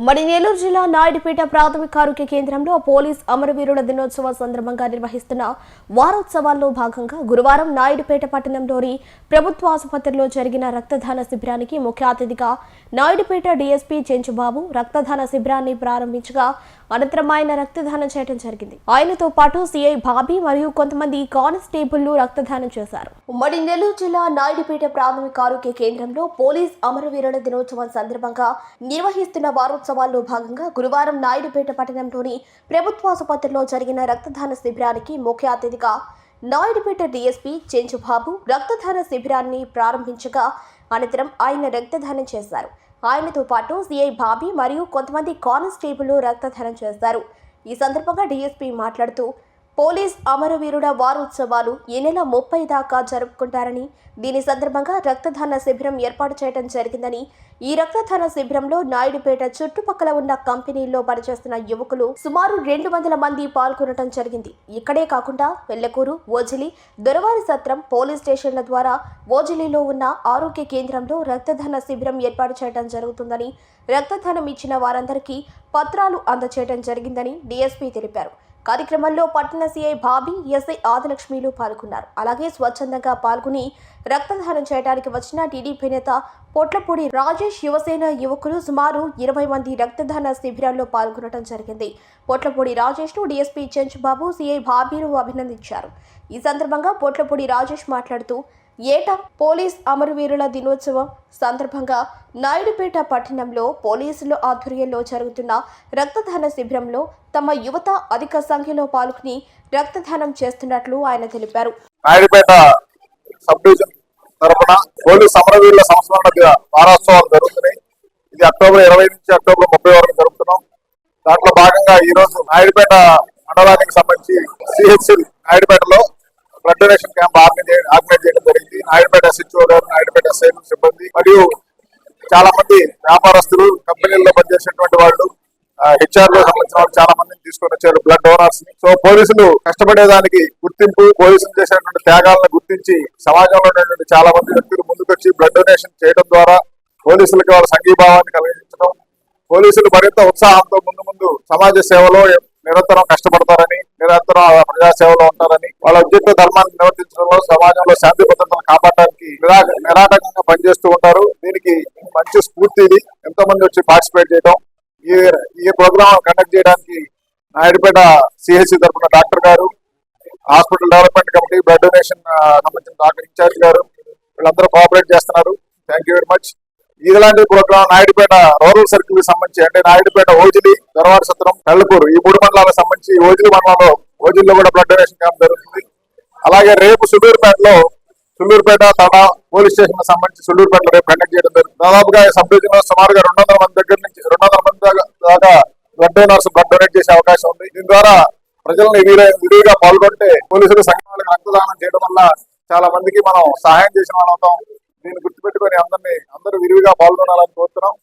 ఉమ్మడి నెల్లూరు జిల్లా నాయుడుపేట ప్రాథమిక ఆరోగ్య కేంద్రంలో పోలీస్ అమరవీరుల దినోత్సవం సందర్భంగా నిర్వహిస్తున్న వారోత్సవాల్లో భాగంగా గురువారం నాయుడుపేట పట్టణంలోని ప్రభుత్వ ఆసుపత్రిలో జరిగిన రక్తదాన శిబిరానికి ముఖ్య అతిథిగా నాయుడుపేట డీఎస్పీ చెంచుబాబు రక్తదాన శిబిరాన్ని ప్రారంభించగా అనంతరం ఆయన రక్తదానం చేయడం జరిగింది. ఆయనతో పాటు సిఐ బాబీ మరియు కొంతమంది కానిస్టేబుల్లు రక్తదానం చేశారు. ఉమ్మడి నెల్లూరు జిల్లా నాయుడుపేట ప్రాథమిక ఆరోగ్య కేంద్రంలో పోలీస్ అమరవీరుల దినోత్సవం సందర్భంగా నిర్వహిస్తున్న ఉత్సవాల్లో భాగంగా గురువారం నాయుడుపేట పట్టణంలోని ప్రభుత్వాసుపత్రిలో జరిగిన రక్తదాన శిబిరానికి ముఖ్య అతిథిగా నాయుడుపేట డీఎస్పీ చెంచుబాబు రక్తదాన శిబిరాన్ని ప్రారంభించగా అనంతరం ఆయన రక్తదానం చేశారు. ఆయనతో పాటు సిఐ బాబీ మరియు కొంతమంది కానిస్టేబుల్ రక్తదానం చేశారు. ఈ సందర్భంగా డీఎస్పీ మాట్లాడుతూ పోలీస్ అమరవీరుల వారోత్సవాలు ఈ నెల ముప్పై దాకా జరుపుకుంటారని దీని సందర్భంగా రక్తదాన శిబిరం ఏర్పాటు చేయడం జరిగిందని ఈ రక్తదాన శిబిరంలో నాయుడుపేట చుట్టుపక్కల ఉన్న కంపెనీల్లో పనిచేస్తున్న యువకులు సుమారు రెండు వందల మంది పాల్గొనడం జరిగింది. ఇక్కడే కాకుండా వెల్లకూరు ఓజిలి దొరవారి సత్రం పోలీస్ స్టేషన్ల ద్వారా ఓజిలిలో ఉన్న ఆరోగ్య కేంద్రంలో రక్తదాన శిబిరం ఏర్పాటు చేయడం జరుగుతుందని రక్తదానం ఇచ్చిన వారందరికీ పత్రాలు అందచేయడం జరిగిందని డీఎస్పీ తెలిపారు. కార్యక్రమంలో పట్టణ సీఐ బాబీ ఎస్ఐ ఆదిలక్ష్మిలు పాల్గొన్నారు. అలాగే స్వచ్ఛందంగా పాల్గొని రక్తదానం చేయడానికి వచ్చిన టీడీపీ నేత పొట్లపూడి రాజేష్ యువసేన యువకులు సుమారు ఇరవై మంది రక్తదాన శిబిరాల్లో పాల్గొనడం జరిగింది. పొట్లపూడి రాజేష్ను డీఎస్పీ చెంచుబాబు సీఐ బాబీలు అభినందించారు. ఈ సందర్భంగా పొట్లపూడి రాజేష్ మాట్లాడుతూ ఏటా పోలీస్ అమరవీరుల దినోత్సవం? సందర్భంగా నాయుడుపేట పట్టణంలో పోలీసుల ఆధ్వర్యంలో జరుగుతున్న రక్తదాన శిబిరంలో తమ యువత అధిక సంఖ్యలో పాల్గొని రక్తదానం చేస్తున్నట్లు ఆయన తెలిపారు. నాయుడుపేట సబ్ డివిజన్ తరఫున పోలీస్ అమరవీరుల సంస్మరణ వారోత్సవాలు జరుగుతున్నాయి. ఇది అక్టోబర్ ఇరవై నుంచి అక్టోబర్ ముప్పై వరకు జరుపుతున్నాం దాంట్లో భాగంగా ఈ రోజు నాయుడుపేట మండలానికి సంబంధించి సిహెచ్ఎల్ నాయుడుపేటలో బ్లడ్ డొనేషన్ క్యాంప్ ఆర్గనైజ్ చేయడం జరిగింది. నాయుడుపేట ఎస్హెచ్ఓ గారు నాయుడుపేట ఎస్ఐ సిబ్బంది మరియు చాలా మంది వ్యాపారస్తులు కంపెనీల్లో పనిచేసేటువంటి వాళ్ళు హెచ్ఆర్లో సంబంధించిన వాళ్ళు చాలా మందిని తీసుకొని వచ్చారు బ్లడ్ డోనర్స్ని. సో పోలీసులు కష్టపడేదానికి గుర్తింపు పోలీసులు చేసినటువంటి త్యాగాలను గుర్తించి సమాజంలో ఉన్నటువంటి చాలా మంది వ్యక్తులు ముందుకొచ్చి బ్లడ్ డొనేషన్ చేయడం ద్వారా పోలీసులకి వాళ్ళ సంఘీభావాన్ని కలిగించడం పోలీసులు మరింత ఉత్సాహంతో ముందు ముందు సమాజ సేవలో నిరంతరం కష్టపడతారని నిరంతరం ప్రజా సేవలో ఉంటారని వాళ్ళ ఉద్యోగ ధర్మాన్ని నిర్వర్తించడంలో సమాజంలో శాంతి భద్రతను కాపాడడానికి నిరాటకంగా పనిచేస్తూ ఉంటారు. దీనికి మంచి స్ఫూర్తి ఇది. ఎంతో మంది వచ్చి పార్టిసిపేట్ చేయడం ఈ ఈ ప్రోగ్రామ్ కండక్ట్ చేయడానికి నాయుడుపేట సిహెచ్సి తరఫున డాక్టర్ గారు hospital development committee blood donation సంబంధించిన డాక్టర్ ఇన్ఛార్జ్ గారు వీళ్ళందరూ కోఆపరేట్ చేస్తున్నారు. థ్యాంక్ యూ వెరీ మచ్ ఇలాంటి ప్రోగ్రామ్ నాయుడుపేట రూరల్ సర్కిల్కి సంబంధించి అంటే నాయుడుపేట ఓజిలి దొరవారి సత్రం కళ్ళపూర్ ఈ మూడు మండలాలకు సంబంధించి ఓజిలి మండలంలో ఓజిల్లో కూడా బ్లడ్ డొనేషన్ క్యాంప్ జరుగుతుంది. అలాగే రేపు సులూరుపేటలో సుల్లూరుపేట తడా పోలీస్ స్టేషన్ సంబంధించి సుల్లూరుపేటలో రేపు కండక్ట్ చేయడం జరుగుతుంది. దాదాపుగా సబ్ డివిజన్ సుమారుగా రెండు వందల మంది దగ్గర నుంచి రెండు వందల మంది దాకా- దాకా బ్లడ్ డొనర్స్ బ్లడ్ డొనేట్ చేసే అవకాశం ఉంది. దీని ద్వారా ప్రజలను విరి- విరివిగా పాల్గొంటే పోలీసులు సంఘాలకు రక్తదానం చేయడం వల్ల చాలా మందికి మనం సహాయం చేసిన వాళ్ళం దీన్ని గుర్తుపెట్టుకొని అందరినీ అందరూ విరివిగా పాల్గొనాలని కోరుతున్నాం.